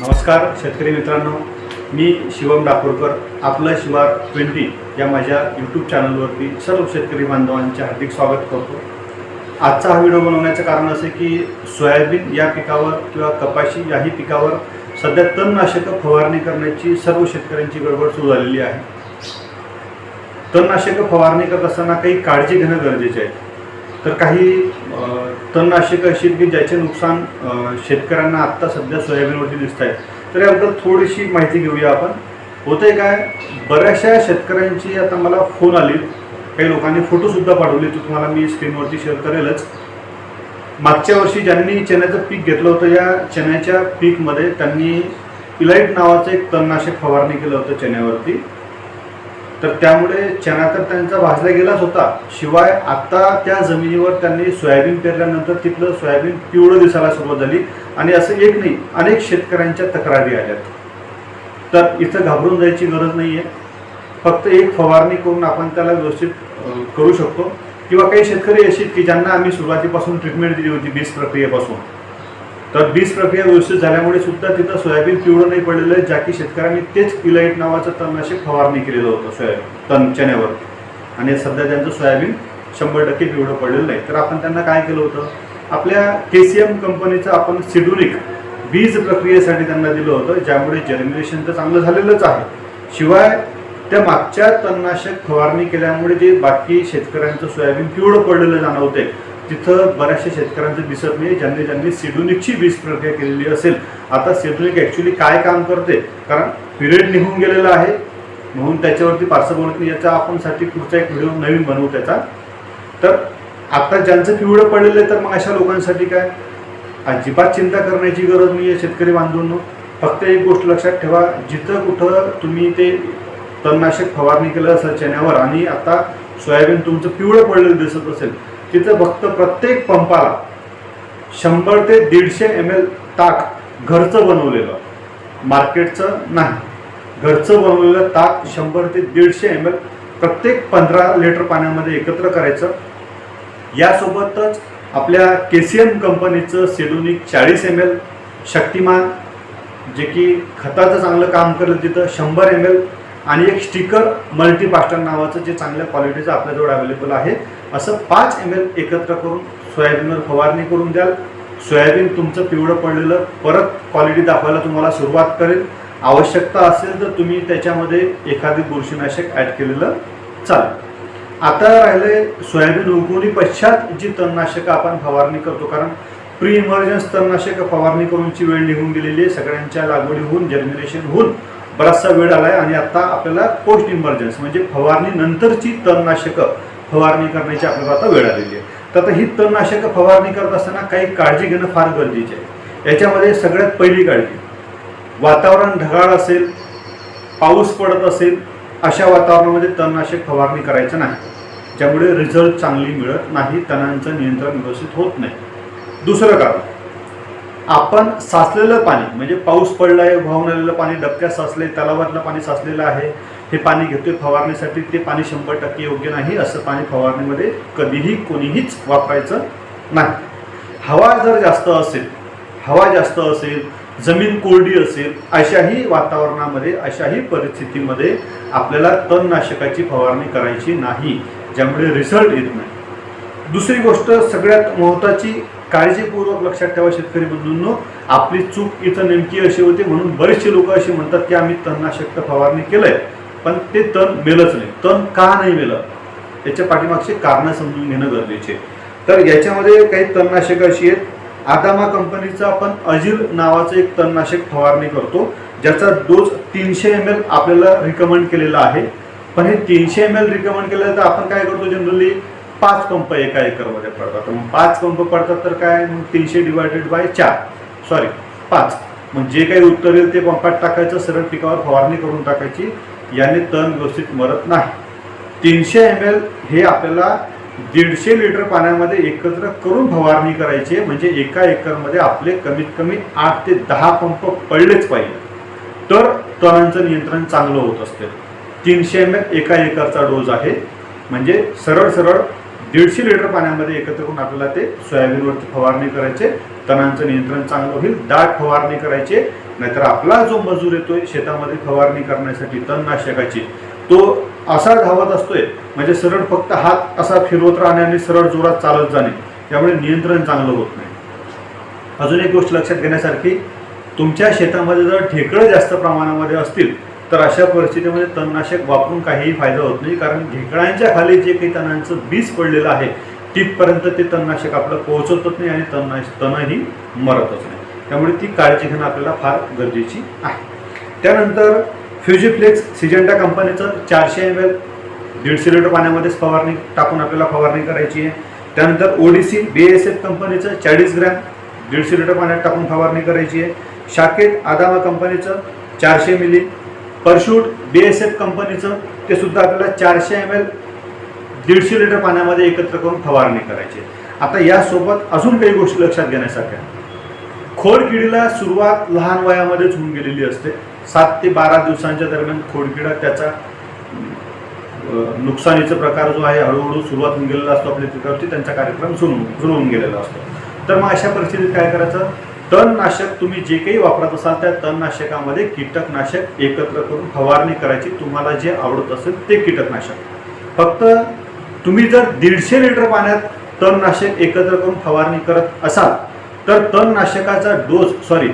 नमस्कार शेतकरी मित्रांनो. मी शिवम डाकोरकर आपलं शिवार ट्वेंटी या माझ्या यूट्यूब चॅनलवरती सर्व शेतकरी बांधवांचे हार्दिक स्वागत करतो. आजचा हा व्हिडिओ बनवण्याचं कारण असं की सोयाबीन या पिकावर किंवा कपाशी याही पिकावर सध्या तणनाशकं फवारणी करण्याची सर्व शेतकऱ्यांची गडबड सुरू झालेली आहे. तणनाशकं फवारणी करत असताना काही काळजी घेणं गरजेचे आहे. तर काही तणनाशक अशी आहेत की ज्याचे नुकसान शेतकऱ्यांना आत्ता सध्या सोयाबीनवरती दिसत आहे तर याबद्दल थोडीशी माहिती घेऊया आपण. होते काय बऱ्याचशा शेतकऱ्यांची आता मला फोन आली. काही लोकांनी फोटोसुद्धा पाठवले तो तुम्हाला मी स्क्रीनवरती शेअर करेलच. मागच्या वर्षी ज्यांनी चण्याचं पीक घेतलं होतं या चण्याच्या पीकमध्ये त्यांनी इलाईट नावाचं एक तणनाशक फवारणी केलं होतं चण्यावरती. तर त्यामुळे चणा तर त्यांचा भाजला गेलाच होता. शिवाय आता त्या जमिनीवर त्यांनी सोयाबीन पेरल्यानंतर तिथलं सोयाबीन पिवळं दिसायला सुरुवात झाली. आणि असं एक नाही अनेक शेतकऱ्यांच्या तक्रारी आल्यात. तर इथं घाबरून जायची गरज नाही आहे फक्त एक फवारणी करून आपण त्याला व्यवस्थित करू शकतो. किंवा काही शेतकरी असे की ज्यांना आम्ही सुरुवातीपासून ट्रीटमेंट दिली होती बीज प्रक्रियेपासून. तर बीज प्रक्रिया व्यवस्थित झाल्यामुळे सुद्धा तिथं सोयाबीन पिवळं नाही पडलेलं आहे ज्या की शेतकऱ्यांनी तेच इलाईट नावाचं तणनाशक फवारणी केलेलं होतं सोयाबीन तण चण्यावर. आणि सध्या त्यांचं सोयाबीन शंभर टक्के पिवळं पडलेलं नाही. तर आपण त्यांना काय केलं होतं? आपल्या के सी एम कंपनीचं आपण सिडुनिक बीज प्रक्रियेसाठी त्यांना दिलं होतं ज्यामुळे जर्मिनेशन तर चांगलं झालेलंच आहे. शिवाय त्या मागच्या तणनाशक फवारणी केल्यामुळे जे बाकी शेतकऱ्यांचं सोयाबीन पिवळं पडलेलं जाणवते तिथं बऱ्याचशा शेतकऱ्यांचं दिसत नाही. ज्यांनी ज्यांनी सिडुनिकची वीज प्रक्रिया केलेली असेल आता सिडुनिक ॲक्च्युली काय काम करते? कारण पिरियड निघून गेलेला आहे. म्हणून त्याच्यावरती पार्श्वभूमी याचा आपणसाठी पुढचा एक व्हिडिओ नवीन बनवू त्याचा. तर आता ज्यांचं पिवळं पडलेलं आहे तर मग अशा लोकांसाठी काय? अजिबात चिंता करण्याची गरज नाही आहे शेतकरी बांधवांनो. फक्त एक गोष्ट लक्षात ठेवा जिथं कुठं तुम्ही ते तणनाशक फवारणी केलं असेल चण्यावर आणि आता सोयाबीन तुमचं पिवळं पडलेलं दिसत असेल तिथं फक्त प्रत्येक पंपाला शंभर ते दीडशे एम एल ताक घरचं बनवलेलं. मार्केटचं नाही. घरचं बनवलेलं ताक शंभर ते दीडशे एम एल प्रत्येक पंधरा लिटर पाण्यामध्ये एकत्र करायचं. यासोबतच आपल्या के सी एम कंपनीचं सेडोनिक चाळीस एम एल शक्तिमान जे की खताचं चांगलं काम करेल तिथं शंभर एम एल आणि एक स्टिकर मल्टीपास्टर नावाचं जे चांगल्या क्वालिटीचं आपल्याजवळ अवेलेबल आहे. असं पाच एम एल एकत्र करून सोयाबीनवर फवारणी करून द्याल. सोयाबीन तुमचं पिवळं पडलेलं परत क्वालिटी दाखवायला तुम्हाला सुरुवात करेल. आवश्यकता असेल तर तुम्ही त्याच्यामध्ये एखादी बुरशीनाशक ॲड केलेलं चालेल. आता राहिले सोयाबीन उगवणी पश्चात जी तणनाशकं आपण फवारणी करतो. कारण प्री इमर्जन्स तणनाशक फवारणी करूनची वेळ निघून गेलेली आहे. सगळ्यांच्या लागवडी होऊन जर्मिनेशन होऊन बराचसा वेळ आला आहे आणि आता आपल्याला पोस्ट इमर्जन्स म्हणजे फवारणी नंतरची तणनाशकं फवारणी करण्याची आपल्याला आता वेळ आलेली आहे. तर आता ही तणनाशकं फवारणी करत असताना काही काळजी घेणं फार गरजेचे आहे. याच्यामध्ये सगळ्यात पहिली काळजी वातावरण ढगाळ असेल पाऊस पडत असेल अशा वातावरणामध्ये तणनाशक फवारणी करायचं नाही. ज्यामुळे रिझल्ट चांगली मिळत नाही तणांचं नियंत्रण व्यवस्थित होत नाही. दुसरं कारण आपण साचलेलं पाणी म्हणजे पाऊस पडला आहे वाहून आलेलं पाणी डबक्यात साचले तलावातलं पाणी साचलेलं आहे हे पाणी घेतोय फवारणीसाठी ते पाणी शंभर टक्के योग्य नाही असं पाणी फवारणीमध्ये कधीही कोणीहीच वापरायचं नाही. हवा जर जास्त असेल हवा जास्त असेल जमीन कोरडी असेल अशाही वातावरणामध्ये अशाही परिस्थितीमध्ये आपल्याला तणनाशकाची फवारणी करायची नाही ज्यामुळे रिझल्ट येत नाही. दुसरी गोष्ट सगळ्यात महत्त्वाची काळजीपूर्वक लक्षात ठेवा शेतकरी बंधूंनो आपली चूक इथं नेमकी अशी होती म्हणून बरेचसे लोक असे म्हणतात की आम्ही तणनाशक फवारणी केलं आहे पण ते तण मेलंच नाही. तण का नाही मेलं त्याच्या पाठीमागचे कारणं समजून घेणं गरजेचे आहे. तर याच्यामध्ये काही तणनाशक अशी आहेत. आदामा कंपनीचं आपण अजीर नावाचं एक तणनाशक फवारणी करतो ज्याचा डोस तीनशे एम एल आपल्याला रिकमेंड केलेला आहे. पण हे तीनशे एम एल रिकमेंड केलं तर आपण काय करतो जनरली पाच पंप एका एकरमध्ये पडतात. मग पाच पंप पडतात तर काय? मग तीनशे डिवायडेड बाय चार. सॉरी पाच. मग जे काही उत्तर येईल ते पंपात टाकायचं सरळ पिकावर फवारणी करून टाकायची. याने तण व्यवस्थित मरत नाही. तीनशे एम एल हे आपल्याला दीडशे लिटर पाण्यामध्ये एकत्र करून फवारणी करायची आहे. म्हणजे एका एकरमध्ये आपले कमीत कमी आठ ते दहा पंप पडलेच पाहिजे. तर तणांचं नियंत्रण चांगलं होत असते. तीनशे एम एल एका एकरचा डोस आहे. म्हणजे सरळ सरळ दीडशे लिटर पाण्यामध्ये एकत्र करून आपल्याला ते सोयाबीनवरती फवारणी करायचे. तणांचं नियंत्रण चांगलं होईल दाट फवारणी करायचे. नाहीतर आपला जो मजूर येतोय शेतामध्ये फवारणी करण्यासाठी तणनाशकाची तो असा धावत असतोय म्हणजे सरळ फक्त हात असा फिरवत राहणे आणि सरळ जोरात चालत जाणे त्यामुळे नियंत्रण चांगलं होत नाही. अजून एक गोष्ट लक्षात घेण्यासारखी तुमच्या शेतामध्ये जर ढेकळं जास्त प्रमाणामध्ये असतील तर अशा परिस्थितीमध्ये तणनाशक वापरून काहीही फायदा होत नाही कारण ढेकळांच्या खाली जे काही तणांचं बीज पडलेलं आहे तिथपर्यंत ते तणनाशक आपलं पोहोचतच नाही आणि तणनाश तणही मरतच नाही. त्यामुळे ती काळजी घेणं आपल्याला फार गरजेची आहे. त्यानंतर फ्युजिफ्लेक्स सिजेंडा कंपनीचं चारशे एम एल दीडशे लिटर पाण्यामध्येच फवारणी टाकून आपल्याला फवारणी करायची आहे. त्यानंतर ओडीसी बी एस एफ कंपनीचं चाळीस ग्रॅम दीडशे लिटर पाण्यात टाकून फवारणी करायची आहे. शाखेत आदामा कंपनीचं चारशे मिली परशूट बी एस एफ कंपनीचं ते सुद्धा आपल्याला चारशे एम एल दीडशे लिटर पाण्यामध्ये एकत्र करून फवारणी करायची. आता यासोबत अजून काही गोष्टी लक्षात घेण्यासारख्या खोडकिडीला सुरुवात लहान वयामध्येच होऊन गेलेली असते. सात ते बारा दिवसांच्या दरम्यान खोडकिडा त्याचा नुकसानीचा प्रकार जो आहे हळूहळू सुरुवात होऊन गेलेला असतो आपल्या पिकावरती त्यांचा कार्यक्रम सुरू सुरू होऊन गेलेला असतो. तर मग अशा परिस्थितीत काय करायचं? तणनाशक तुम्ही जे काही वापरत असाल त्या तणनाशकामध्ये कीटकनाशक एकत्र करून फवारणी करायची. तुम्हाला जे आवडत असेल ते कीटकनाशक. फक्त तुम्ही जर दीडशे लिटर पाण्यात तणनाशक एकत्र करून फवारणी करत असाल तर तणनाशकाचा डोस सॉरी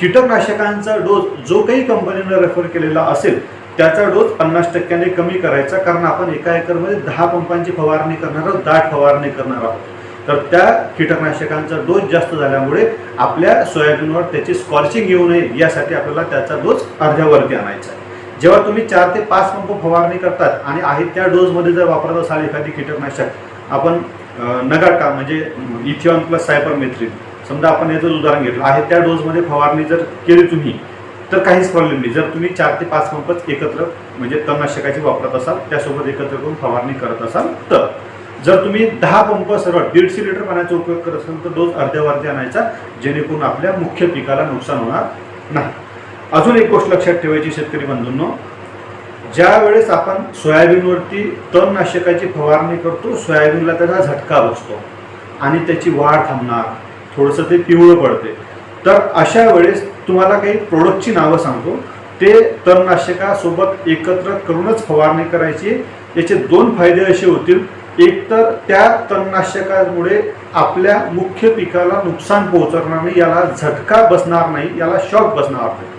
कीटकनाशकांचा डोस जो काही कंपनीनं रेफर केलेला असेल त्याचा डोस पन्नास टक्क्याने कमी करायचा. कारण आपण एका एकरमध्ये दहा पंपांची फवारणी करणार आहोत दाट फवारणी करणार आहोत. तर त्या कीटकनाशकांचा डोस जास्त झाल्यामुळे आपल्या सोयाबीनवर त्याची स्कॉर्चिंग येऊ नये यासाठी आपल्याला त्याचा डोस अर्ध्यावरती आणायचा आहे. जेव्हा तुम्ही चार ते पाच पंप फवारणी करतात आणि आहे त्या डोसमध्ये जर वापरत असाल एखादी कीटकनाशक आपण नगाटा म्हणजे इथिऑन प्लस सायपरमेथ्रिन समजा आपण याचं उदाहरण घेतलं आहे त्या डोसमध्ये फवारणी जर केली तुम्ही तर काहीच प्रॉब्लेम नाही. जर तुम्ही चार ते पाच पंपच एकत्र म्हणजे तणनाशकाची वापरत असाल त्यासोबत एकत्र करून फवारणी करत असाल तर जर तुम्ही दहा पंप सरळ दीडशे लिटर पाण्याचा उपयोग करत असाल तर डोस अर्ध्यावरती आणायचा जेणेकरून आपल्या मुख्य पिकाला नुकसान होणार नाही. अजून एक गोष्ट लक्षात ठेवायची शेतकरी बंधूंनो ज्या वेळेस आपण सोयाबीनवरती तणनाशकाची फवारणी करतो सोयाबीनला त्याचा झटका बसतो आणि त्याची वाढ थांबणार थोडंसं ते पिवळं पडते. तर अशा वेळेस तुम्हाला काही प्रोडक्टची नावं सांगतो. ते तणनाशकासोबत एकत्र करूनच फवारणी करायची. याचे दोन फायदे असे होतील. एक तर त्या तणनाशकामुळे आपल्या मुख्य पिकाला नुकसान पोहोचणार नाही याला झटका बसणार नाही याला शॉक बसणार नाही.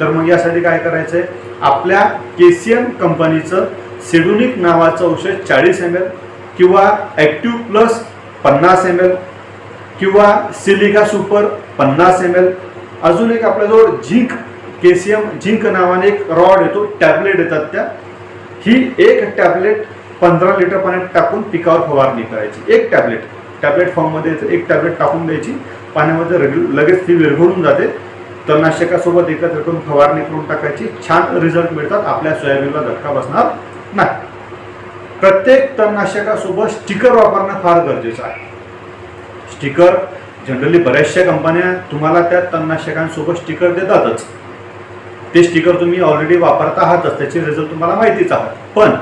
तर मग यासाठी काय करायचं आहे आपल्या केसीएम कंपनीचं सेडुनिक नावाचं औषध चाळीस एम एल किंवा ॲक्टिव प्लस पन्नास एम एल किंवा सिलिका सुपर पन्नास एम एल अजून एक आपल्याजवळ झिंक केसीएम झिंक नावाने एक रॉड येतो टॅबलेट येतात त्या. ही एक टॅबलेट पंधरा लिटर पाण्यात टाकून पिकावर फवारणी करायची. एक टॅबलेट. टॅबलेट फॉर्ममध्ये एक टॅबलेट टाकून द्यायची पाण्यामध्ये रगेल लगेच ती विरघळून जाते. तणनाशकासोबत एकत्र करून फवारणी करून टाकायची. छान रिझल्ट मिळतात. आपल्या सोयाबीनला धक्का बसणार नाही. प्रत्येक तणनाशकासोबत स्टिकर वापरणं फार गरजेचं आहे. स्टिकर जनरली बऱ्याचशा कंपन्या तुम्हाला त्या तणनाशकांसोबत स्टिकर देतातच. ते स्टिकर तुम्ही ऑलरेडी वापरता आहातच. त्याचे रिझल्ट तुम्हाला माहितीच आहात पण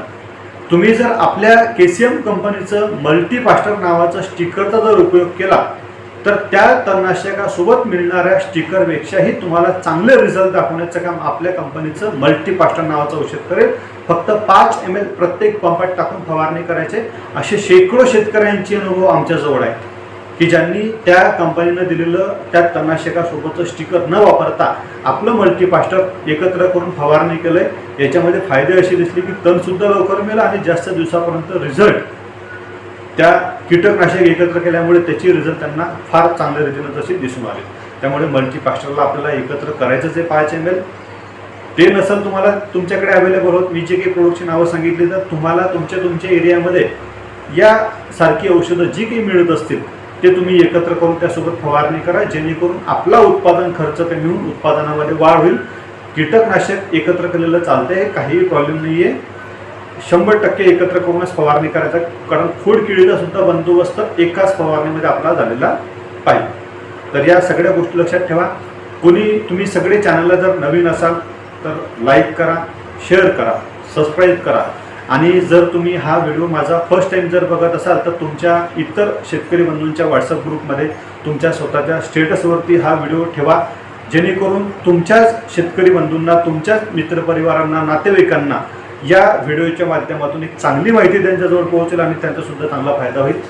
तुम्ही जर आपल्या के सी एम कंपनीचं मल्टीपास्टर नावाचं स्टिकरचा जर उपयोग केला तर त्या तणनाशकासोबत मिळणाऱ्या स्टिकरपेक्षाही तुम्हाला चांगले रिझल्ट दाखवण्याचं काम आपल्या कंपनीचं मल्टीपास्टर नावाचं औषध करेल. फक्त पाच एम एल प्रत्येक पंपात टाकून फवारणी करायचे. असे शेकडो शेतकऱ्यांचे अनुभव आमच्याजवळ आहेत. की ज्यांनी त्या कंपनीनं दिलेलं त्या तणनाशकासोबतचं स्टिकर न वापरता आपलं मल्टीपास्टर एकत्र करून फवारणी केलंय. याच्यामध्ये फायदे असे दिसले की तणसुद्धा लवकर मिळालं आणि जास्त दिवसापर्यंत रिझल्ट त्या कीटकनाशक एकत्र केल्यामुळे त्याची रिझल्ट त्यांना फार चांगल्या रीतीनं तसे दिसून आले. त्यामुळे मल्टीपास्टरला आपल्याला एकत्र करायचंच आहे पाहायचे मिळेल. ते नसेल तुम्हाला तुमच्याकडे अवेलेबल होत. मी जे काही प्रोडक्टची नावं सांगितली तर तुम्हाला तुमच्या तुमच्या एरियामध्ये या सारखी औषधं जी काही मिळत असतील ते तुम्ही एकत्र करून त्यासोबत फवारणी करा जेणेकरून आपला उत्पादन खर्च कमी होऊन उत्पादनामध्ये वाढ होईल. कीटकनाशक एकत्र केलेलं चालतंय काहीही प्रॉब्लेम नाही आहे शंभर टक्के एकत्र करूनच फवारणी करायचा कारण खोड किडीला सुद्धा बंदोबस्त एकाच फवारणीमध्ये आपला झालेला पाहिजे. तर या सगळ्या गोष्टी लक्षात ठेवा. कोणी तुम्ही सगळे चॅनलला जर नवीन असाल तर लाईक करा शेअर करा सबस्क्राईब करा. आणि जर तुम्ही हा व्हिडिओ माझा फर्स्ट टाइम जर बघत असाल तर तुमच्या इतर शेतकरी बंधूंच्या व्हॉट्सअप ग्रुपमध्ये तुमच्या स्वतःच्या स्टेटसवरती हा व्हिडिओ ठेवा. जेणेकरून तुमच्याच शेतकरी बंधूंना तुमच्याच मित्रपरिवारांना नातेवाईकांना या व्हिडिओच्या माध्यमातून एक चांगली माहिती त्यांच्याजवळ पोहोचेल आणि त्यांचासुद्धा चांगला फायदा होईल.